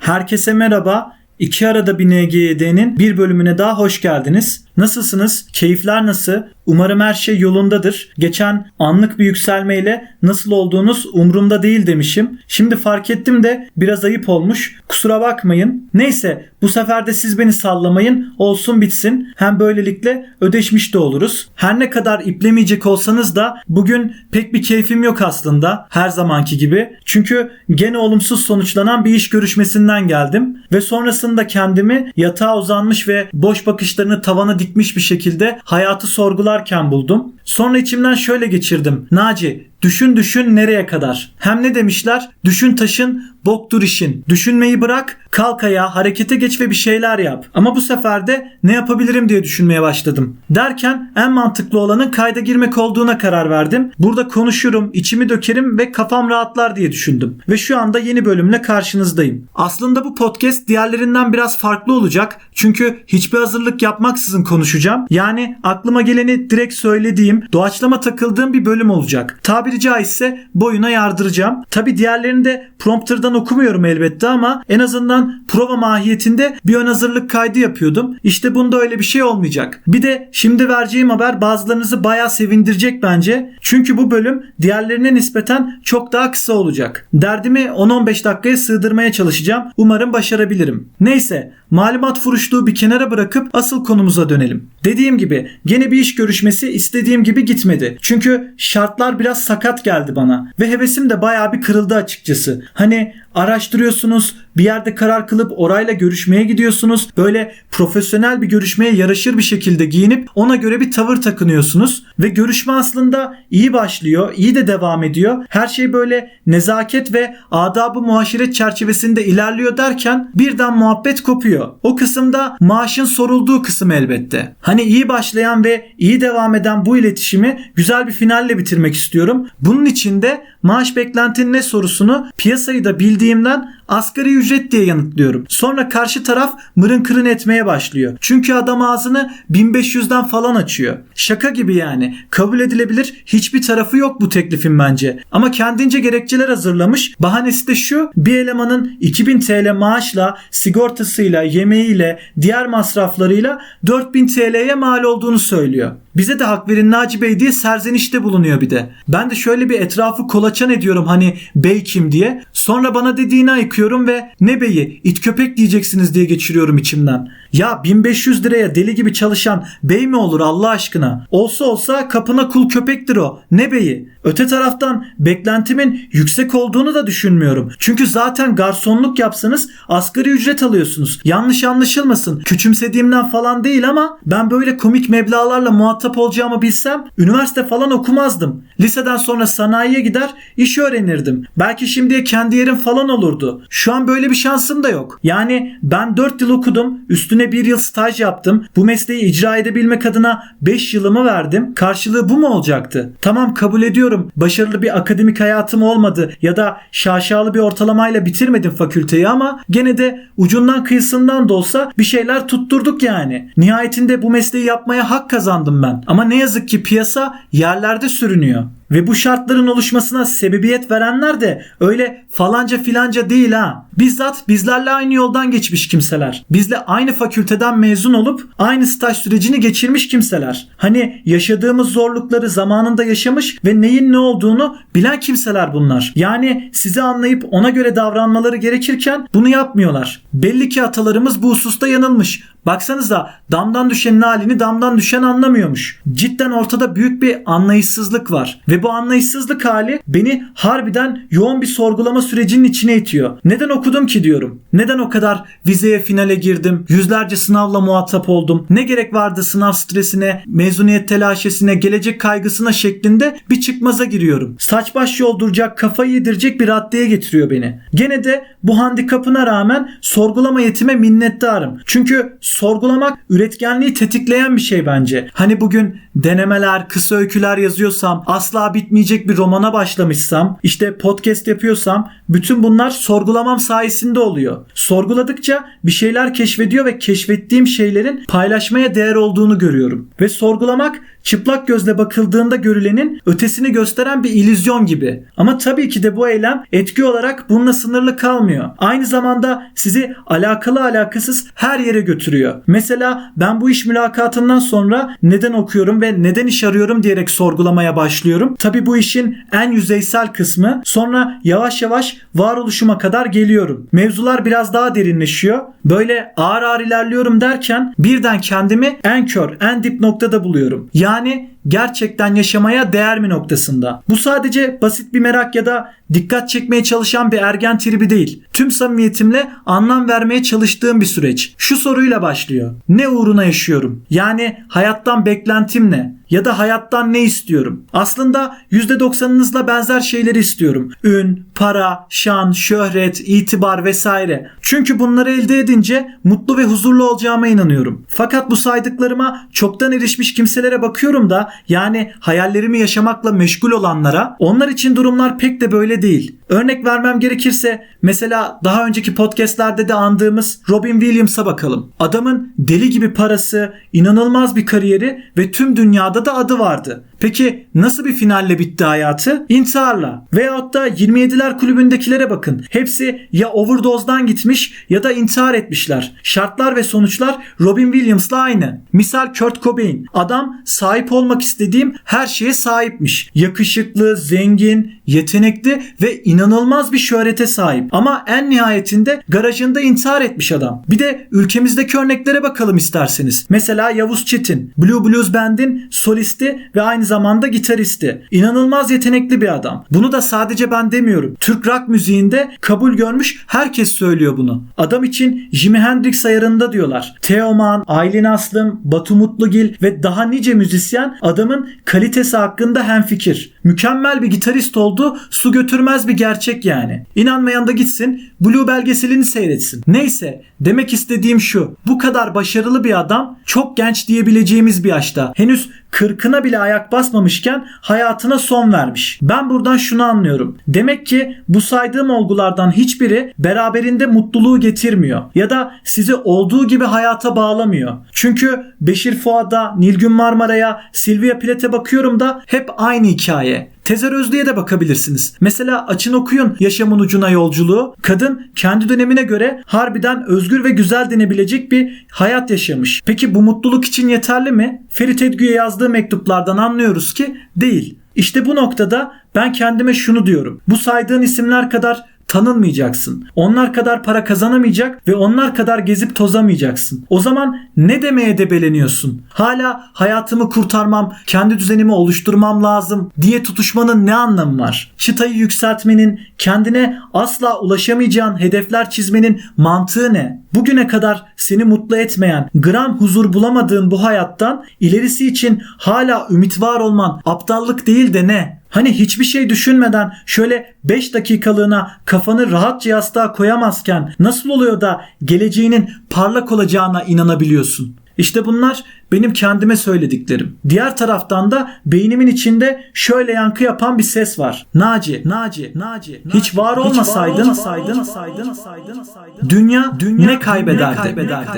Herkese merhaba. İki arada bir NGYD'nin bir bölümüne daha hoş geldiniz. Nasılsınız? Keyifler nasıl? Umarım her şey yolundadır. Geçen anlık bir yükselmeyle nasıl olduğunuz umurumda değil demişim. Şimdi fark ettim de biraz ayıp olmuş. Kusura bakmayın. Neyse bu sefer de siz beni sallamayın. Olsun bitsin. Hem böylelikle ödeşmiş de oluruz. Her ne kadar iplemeyecek olsanız da bugün pek bir keyfim yok aslında. Her zamanki gibi. Çünkü gene olumsuz sonuçlanan bir iş görüşmesinden geldim. Ve sonrasında kendimi yatağa uzanmış ve boş bakışlarını tavana dikmiş bir şekilde hayatı sorgularken buldum. Sonra içimden şöyle geçirdim. Naci Düşün düşün nereye kadar? Hem ne demişler? Düşün taşın, boktur işin. Düşünmeyi bırak, kalk ayağa, harekete geç ve bir şeyler yap. Ama bu sefer de ne yapabilirim diye düşünmeye başladım. Derken en mantıklı olanın kayda girmek olduğuna karar verdim. Burada konuşurum, içimi dökerim ve kafam rahatlar diye düşündüm. Ve şu anda yeni bölümle karşınızdayım. Aslında bu podcast diğerlerinden biraz farklı olacak. Çünkü hiçbir hazırlık yapmaksızın konuşacağım. Yani aklıma geleni direkt söylediğim, doğaçlama takıldığım bir bölüm olacak. Tabi tabiri caizse boyuna yardıracağım. Tabi diğerlerini de prompterdan okumuyorum elbette ama en azından prova mahiyetinde bir ön hazırlık kaydı yapıyordum. İşte bunda öyle bir şey olmayacak. Bir de şimdi vereceğim haber bazılarınızı bayağı sevindirecek bence. Çünkü bu bölüm diğerlerine nispeten çok daha kısa olacak. Derdimi 10-15 dakikaya sığdırmaya çalışacağım. Umarım başarabilirim. Neyse malumat furuşluğu bir kenara bırakıp asıl konumuza dönelim. Dediğim gibi gene bir iş görüşmesi istediğim gibi gitmedi. Çünkü şartlar biraz sakat geldi bana ve hevesim de bayağı bir kırıldı açıkçası. Hani araştırıyorsunuz, bir yerde karar kılıp orayla görüşmeye gidiyorsunuz. Böyle profesyonel bir görüşmeye yaraşır bir şekilde giyinip ona göre bir tavır takınıyorsunuz ve görüşme aslında iyi başlıyor, iyi de devam ediyor. Her şey böyle nezaket ve adabı muaşeret çerçevesinde ilerliyor derken birden muhabbet kopuyor. O kısımda maaşın sorulduğu kısım elbette. Hani iyi başlayan ve iyi devam eden bu iletişimi güzel bir finalle bitirmek istiyorum. Bunun için de maaş beklentin ne sorusunu piyasayı da bildiğimden asgari ücret diye yanıtlıyorum. Sonra karşı taraf mırın kırın etmeye başlıyor. Çünkü adam ağzını 1500'den falan açıyor. Şaka gibi yani. Kabul edilebilir hiçbir tarafı yok bu teklifin bence. Ama kendince gerekçeler hazırlamış. Bahanesi de şu. Bir elemanın 2000 TL maaşla, sigortasıyla, yemeğiyle, diğer masraflarıyla 4000 TL'ye mal olduğunu söylüyor. Bize de hak verin Naci Bey diye serzenişte bulunuyor bir de. Ben de şöyle bir etrafı kolaçan ediyorum hani bey kim diye. Sonra bana dediğini ayıkıyorum ve ne beyi it köpek diyeceksiniz diye geçiriyorum içimden. Ya 1500 liraya deli gibi çalışan bey mi olur Allah aşkına? Olsa olsa kapına kul köpektir o. Ne beyi? Öte taraftan beklentimin yüksek olduğunu da düşünmüyorum. Çünkü zaten garsonluk yapsanız asgari ücret alıyorsunuz. Yanlış anlaşılmasın. Küçümsediğimden falan değil ama ben böyle komik meblalarla muhatap olacağımı bilsem üniversite falan okumazdım. Liseden sonra sanayiye gider iş öğrenirdim. Belki şimdiye kendi yerim falan olurdu. Şu an böyle bir şansım da yok. Yani ben 4 yıl okudum. Üstüne 1 yıl staj yaptım. Bu mesleği icra edebilmek adına 5 yılımı verdim. Karşılığı bu mu olacaktı? Tamam kabul ediyorum. Başarılı bir akademik hayatım olmadı ya da şaşalı bir ortalamayla bitirmedim fakülteyi ama gene de ucundan kıyısından da olsa bir şeyler tutturduk yani. Nihayetinde bu mesleği yapmaya hak kazandım ben. Ama ne yazık ki piyasa yerlerde sürünüyor. Ve bu şartların oluşmasına sebebiyet verenler de öyle falanca filanca değil ha. Bizzat bizlerle aynı yoldan geçmiş kimseler. Bizle aynı fakülteden mezun olup aynı staj sürecini geçirmiş kimseler. Hani yaşadığımız zorlukları zamanında yaşamış ve neyin ne olduğunu bilen kimseler bunlar. Yani sizi anlayıp ona göre davranmaları gerekirken bunu yapmıyorlar. Belli ki atalarımız bu hususta yanılmış. Baksanıza damdan düşenin halini damdan düşen anlamıyormuş. Cidden ortada büyük bir anlayışsızlık var. Ve bu anlayışsızlık hali beni harbiden yoğun bir sorgulama sürecinin içine itiyor. Neden okudum ki diyorum. Neden o kadar vizeye finale girdim? Yüzlerce sınavla muhatap oldum. Ne gerek vardı sınav stresine, mezuniyet telaşesine, gelecek kaygısına şeklinde bir çıkmaza giriyorum. Saç baş yolduracak, kafayı yedirecek bir raddeye getiriyor beni. Gene de bu handikapına rağmen sorgulama yetime minnettarım. Çünkü sorgulamak üretkenliği tetikleyen bir şey bence. Hani bugün denemeler, kısa öyküler yazıyorsam, asla bitmeyecek bir romana başlamışsam, işte podcast yapıyorsam bütün bunlar sorgulamam sayesinde oluyor. Sorguladıkça bir şeyler keşfediyor ve keşfettiğim şeylerin paylaşmaya değer olduğunu görüyorum. Ve sorgulamak çıplak gözle bakıldığında görülenin ötesini gösteren bir illüzyon gibi. Ama tabii ki de bu eylem etki olarak bununla sınırlı kalmıyor. Aynı zamanda sizi alakalı alakasız her yere götürüyor. Mesela ben bu iş mülakatından sonra neden okuyorum ve neden iş arıyorum diyerek sorgulamaya başlıyorum. Tabii bu işin en yüzeysel kısmı. Sonra yavaş yavaş varoluşuma kadar geliyorum. Mevzular biraz daha derinleşiyor. Böyle ağır ağır ilerliyorum derken birden kendimi en kör, en dip noktada buluyorum. Yani gerçekten yaşamaya değer mi noktasında. Bu sadece basit bir merak ya da dikkat çekmeye çalışan bir ergen tribi değil. Tüm samimiyetimle anlam vermeye çalıştığım bir süreç. Şu soruyla başlıyor. Ne uğruna yaşıyorum? Yani hayattan beklentim ne? Ya da hayattan ne istiyorum? Aslında %90'ınızla benzer şeyleri istiyorum. Ün, para, şan, şöhret, itibar vesaire. Çünkü bunları elde edince mutlu ve huzurlu olacağıma inanıyorum. Fakat bu saydıklarıma çoktan erişmiş kimselere bakıyorum da yani hayallerimi yaşamakla meşgul olanlara onlar için durumlar pek de böyle değil. Örnek vermem gerekirse mesela daha önceki podcastlerde de andığımız Robin Williams'a bakalım. Adamın deli gibi parası, inanılmaz bir kariyeri ve tüm dünyada da adı vardı. Peki nasıl bir finalle bitti hayatı? İntiharla. Veyahut da 27'ler kulübündekilere bakın. Hepsi ya overdose'dan gitmiş ya da intihar etmişler. Şartlar ve sonuçlar Robin Williams'la aynı. Misal Kurt Cobain. Adam sahip olmak istediğim her şeye sahipmiş. Yakışıklı, zengin, yetenekli ve inanılmaz bir şöhrete sahip. Ama en nihayetinde garajında intihar etmiş adam. Bir de ülkemizdeki örneklere bakalım isterseniz. Mesela Yavuz Çetin, Blue Blues Band'in solisti ve aynı zamanda gitaristi. İnanılmaz yetenekli bir adam. Bunu da sadece ben demiyorum. Türk rock müziğinde kabul görmüş herkes söylüyor bunu. Adam için Jimi Hendrix ayarında diyorlar. Teoman, Aylin Aslım, Batu Mutlugil ve daha nice müzisyen adamın kalitesi hakkında hemfikir. Mükemmel bir gitarist oldu, su götürmez bir gerçek yani. İnanmayan da gitsin, Blue belgeselini seyretsin. Neyse, demek istediğim şu. Bu kadar başarılı bir adam çok genç diyebileceğimiz bir yaşta. Henüz kırkına bile ayak basmamışken hayatına son vermiş. Ben buradan şunu anlıyorum. Demek ki bu saydığım olgulardan hiçbiri beraberinde mutluluğu getirmiyor. Ya da sizi olduğu gibi hayata bağlamıyor. Çünkü Beşir Fuad'a, Nilgün Marmara'ya, Silvia Plath'e bakıyorum da hep aynı hikaye. Tezer Özlü'ye de bakabilirsiniz. Mesela açın okuyun Yaşamın Ucuna Yolculuğu. Kadın kendi dönemine göre harbiden özgür ve güzel denebilecek bir hayat yaşamış. Peki bu mutluluk için yeterli mi? Ferit Edgü'ye yazdığı mektuplardan anlıyoruz ki değil. İşte bu noktada ben kendime şunu diyorum. Bu saydığın isimler kadar tanınmayacaksın. Onlar kadar para kazanamayacak ve onlar kadar gezip tozamayacaksın. O zaman ne demeye debeleniyorsun? Hala hayatımı kurtarmam, kendi düzenimi oluşturmam lazım diye tutuşmanın ne anlamı var? Çıtayı yükseltmenin, kendine asla ulaşamayacağın hedefler çizmenin mantığı ne? Bugüne kadar seni mutlu etmeyen, gram huzur bulamadığın bu hayattan ilerisi için hala ümit var olman aptallık değil de ne? Hani hiçbir şey düşünmeden şöyle 5 dakikalığına kafanı rahatça yastığa koyamazken nasıl oluyor da geleceğinin parlak olacağına inanabiliyorsun? İşte bunlar benim kendime söylediklerim. Diğer taraftan da beynimin içinde şöyle yankı yapan bir ses var. Naci, Naci, Naci. Hiç var olmasaydın, saydın, saydın, saydın, Dünya, dünya ne kaybederdi? kaybederdi?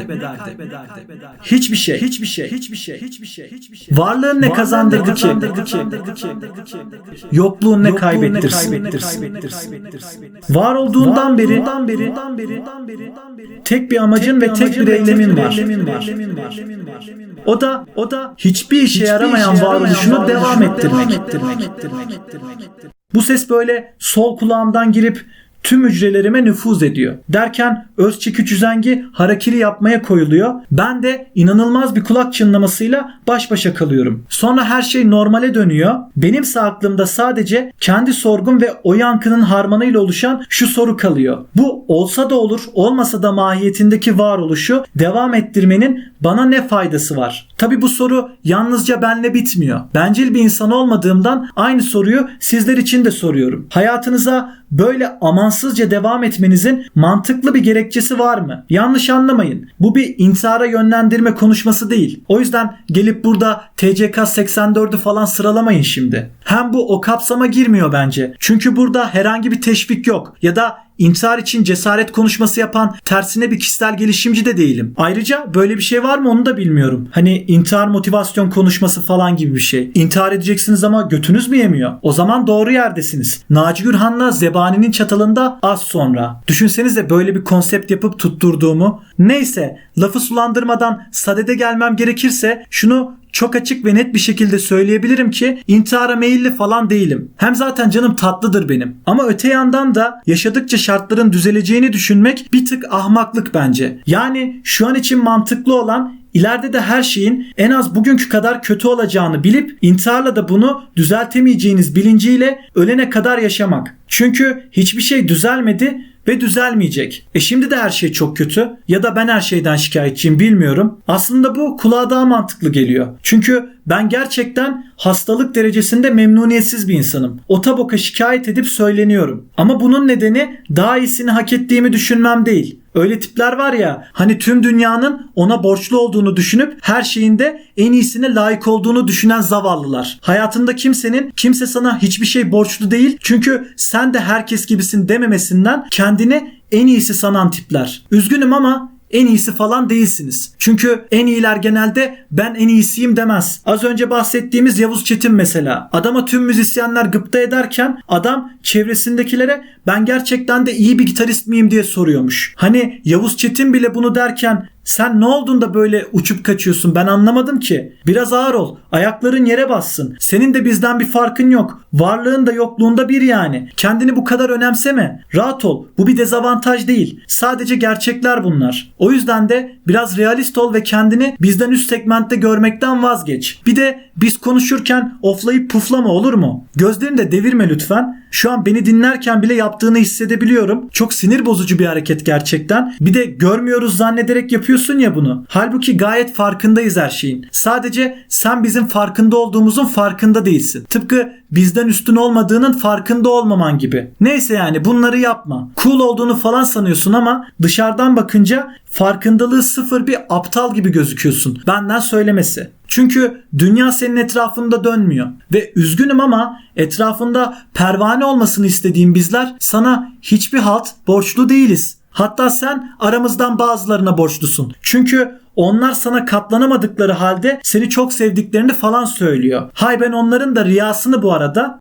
Hiçbir şey, hiçbir şey, hiçbir şey, hiçbir şey, hiçbir şey. Varlığın ne kazandırdı ki? Yokluğun ne kaybettirsin? Var olduğundan beri, beri, beri, tek bir amacın ve tek bir eylemin var. O da o da hiçbir işe yaramayan varoluşunu devam ettirmek. Bu ses böyle sol kulağımdan girip tüm hücrelerime nüfuz ediyor. Derken öz çekiç üzengi harakiri yapmaya koyuluyor. Ben de inanılmaz bir kulak çınlamasıyla baş başa kalıyorum. Sonra her şey normale dönüyor. Benimse aklımda sadece kendi sorgum ve o yankının harmanıyla oluşan şu soru kalıyor. Bu olsa da olur, olmasa da mahiyetindeki varoluşu devam ettirmenin bana ne faydası var? Tabi bu soru yalnızca benle bitmiyor. Bencil bir insan olmadığımdan aynı soruyu sizler için de soruyorum. Hayatınıza böyle aman zamansızca devam etmenizin mantıklı bir gerekçesi var mı? Yanlış anlamayın. Bu bir intihara yönlendirme konuşması değil. O yüzden gelip burada TCK 84'ü falan sıralamayın şimdi. Hem bu o kapsama girmiyor bence. Çünkü burada herhangi bir teşvik yok ya da intihar için cesaret konuşması yapan tersine bir kişisel gelişimci de değilim. Ayrıca böyle bir şey var mı onu da bilmiyorum. Hani intihar motivasyon konuşması falan gibi bir şey. İntihar edeceksiniz ama götünüz mü yemiyor? O zaman doğru yerdesiniz. Naci Gürhan'la Zebani'nin çatalında az sonra. Düşünsenize böyle bir konsept yapıp tutturduğumu. Neyse lafı sulandırmadan sadede gelmem gerekirse şunu çok açık ve net bir şekilde söyleyebilirim ki intihara meyilli falan değilim. Hem zaten canım tatlıdır benim. Ama öte yandan da yaşadıkça şartların düzeleceğini düşünmek bir tık ahmaklık bence. Yani şu an için mantıklı olan ileride de her şeyin en az bugünkü kadar kötü olacağını bilip intiharla da bunu düzeltemeyeceğiniz bilinciyle ölene kadar yaşamak. Çünkü hiçbir şey düzelmedi ve düzelmeyecek. E şimdi de her şey çok kötü ya da ben her şeyden şikayetçiyim bilmiyorum. Aslında bu kulağa daha mantıklı geliyor. Çünkü ben gerçekten hastalık derecesinde memnuniyetsiz bir insanım. O taboka şikayet edip söyleniyorum. Ama bunun nedeni daha iyisini hak ettiğimi düşünmem değil. Öyle tipler var ya hani tüm dünyanın ona borçlu olduğunu düşünüp her şeyinde en iyisine layık olduğunu düşünen zavallılar. Hayatında kimsenin kimse sana hiçbir şey borçlu değil çünkü sen de herkes gibisin dememesinden kendini en iyisi sanan tipler. Üzgünüm ama en iyisi falan değilsiniz. Çünkü en iyiler genelde ben en iyisiyim demez. Az önce bahsettiğimiz Yavuz Çetin mesela. Adama tüm müzisyenler gıpta ederken adam çevresindekilere ben gerçekten de iyi bir gitarist miyim diye soruyormuş. Hani Yavuz Çetin bile bunu derken sen ne oldun da böyle uçup kaçıyorsun ben anlamadım ki. Biraz ağır ol. Ayakların yere bassın. Senin de bizden bir farkın yok. Varlığın da yokluğunda bir yani. Kendini bu kadar önemseme. Rahat ol. Bu bir dezavantaj değil. Sadece gerçekler bunlar. O yüzden de biraz realist ol ve kendini bizden üst segmentte görmekten vazgeç. Bir de biz konuşurken oflayıp puflama olur mu? Gözlerini de devirme lütfen. Şu an beni dinlerken bile yaptığını hissedebiliyorum. Çok sinir bozucu bir hareket gerçekten. Bir de görmüyoruz zannederek yapıyorsun ya bunu. Halbuki gayet farkındayız her şeyin. Sadece sen bizim farkında olduğumuzun farkında değilsin. Tıpkı bizden üstün olmadığının farkında olmaman gibi. Neyse yani bunları yapma. Cool olduğunu falan sanıyorsun ama dışarıdan bakınca farkındalığı sıfır bir aptal gibi gözüküyorsun. Benden söylemesi. Çünkü dünya senin etrafında dönmüyor. Ve üzgünüm ama etrafında pervane olmasını istediğim bizler sana hiçbir halt borçlu değiliz. Hatta sen aramızdan bazılarına borçlusun. Çünkü onlar sana katlanamadıkları halde seni çok sevdiklerini falan söylüyor. Hay ben onların da riyasını bu arada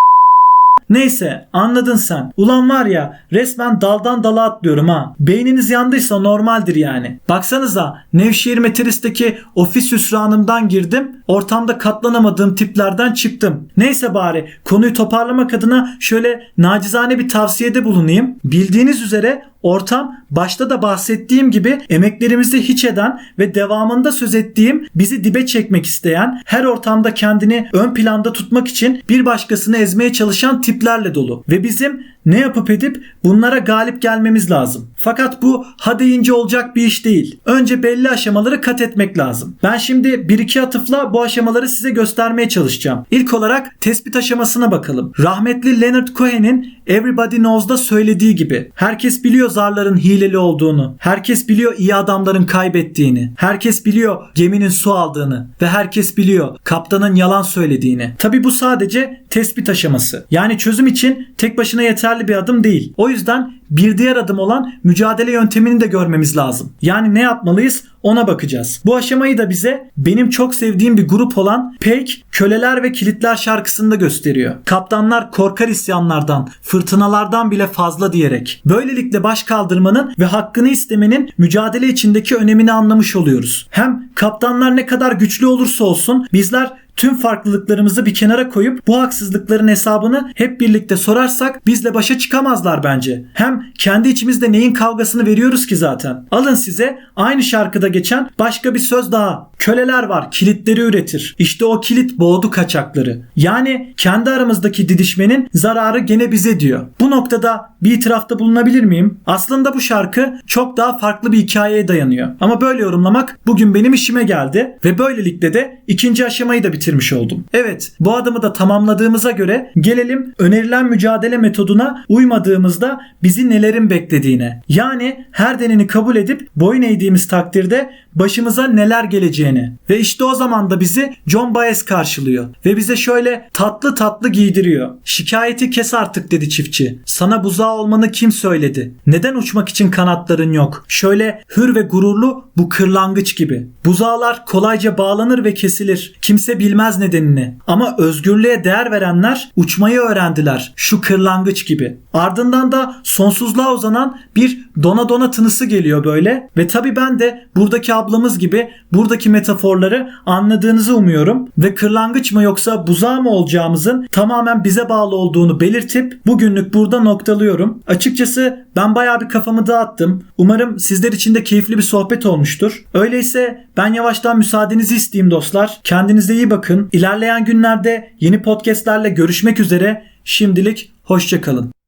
Neyse anladın sen. Ulan var ya resmen daldan dala atlıyorum ha. Beyniniz yandıysa normaldir yani. Baksanıza Nevşehir Meteris'teki ofis hüsranımdan girdim. Ortamda katlanamadığım tiplerden çıktım. Neyse bari konuyu toparlamak adına şöyle nacizane bir tavsiyede bulunayım. Bildiğiniz üzere Ortam başta da bahsettiğim gibi emeklerimizi hiç eden ve devamında söz ettiğim bizi dibe çekmek isteyen, her ortamda kendini ön planda tutmak için bir başkasını ezmeye çalışan tiplerle dolu. Ve bizim ne yapıp edip bunlara galip gelmemiz lazım. Fakat bu ha deyince olacak bir iş değil. Önce belli aşamaları kat etmek lazım. Ben şimdi bir iki atıfla bu aşamaları size göstermeye çalışacağım. İlk olarak tespit aşamasına bakalım. Rahmetli Leonard Cohen'in Everybody Knows'da söylediği gibi herkes biliyor zarların hileli olduğunu. Herkes biliyor iyi adamların kaybettiğini. Herkes biliyor geminin su aldığını ve herkes biliyor kaptanın yalan söylediğini. Tabi bu sadece tespit aşaması. Yani çözüm için tek başına yeterli bir adım değil. O yüzden bir diğer adım olan mücadele yöntemini de görmemiz lazım. Yani ne yapmalıyız ona bakacağız. Bu aşamayı da bize benim çok sevdiğim bir grup olan Peik Köleler ve Kilitler şarkısında gösteriyor. Kaptanlar korkar isyanlardan, fırtınalardan bile fazla diyerek. Böylelikle baş kaldırmanın ve hakkını istemenin mücadele içindeki önemini anlamış oluyoruz. Hem kaptanlar ne kadar güçlü olursa olsun bizler tüm farklılıklarımızı bir kenara koyup bu haksızlıkların hesabını hep birlikte sorarsak bizle başa çıkamazlar bence. Hem kendi içimizde neyin kavgasını veriyoruz ki zaten. Alın size aynı şarkıda geçen başka bir söz daha. Köleler var, kilitleri üretir. İşte o kilit boğdu kaçakları. Yani kendi aramızdaki didişmenin zararı gene bize diyor. Bu noktada bir itirafta bulunabilir miyim? Aslında bu şarkı çok daha farklı bir hikayeye dayanıyor. Ama böyle yorumlamak bugün benim işime geldi ve böylelikle de ikinci aşamayı da bitirdim getirmiş oldum. Evet bu adımı da tamamladığımıza göre gelelim önerilen mücadele metoduna uymadığımızda bizi nelerin beklediğine. Yani her deneni kabul edip boyun eğdiğimiz takdirde başımıza neler geleceğini. Ve işte o zaman da bizi John Baez karşılıyor. Ve bize şöyle tatlı tatlı giydiriyor. Şikayeti kes artık dedi çiftçi. Sana buzağı olmanı kim söyledi? Neden uçmak için kanatların yok? Şöyle hür ve gururlu bu kırlangıç gibi. Buzağlar kolayca bağlanır ve kesilir. Kimse bilmez nedenini. Ama özgürlüğe değer verenler uçmayı öğrendiler. Şu kırlangıç gibi. Ardından da sonsuzluğa uzanan bir dona dona tınısı geliyor böyle. Ve tabi ben de buradaki ablamız gibi buradaki metaforları anladığınızı umuyorum. Ve kırlangıç mı yoksa buzağı mı olacağımızın tamamen bize bağlı olduğunu belirtip bugünlük burada noktalıyorum. Açıkçası ben bayağı bir kafamı dağıttım. Umarım sizler için de keyifli bir sohbet olmuştur. Öyleyse ben yavaştan müsaadenizi isteyeyim dostlar. Kendinize iyi bakın. İlerleyen günlerde yeni podcastlerle görüşmek üzere. Şimdilik hoşçakalın.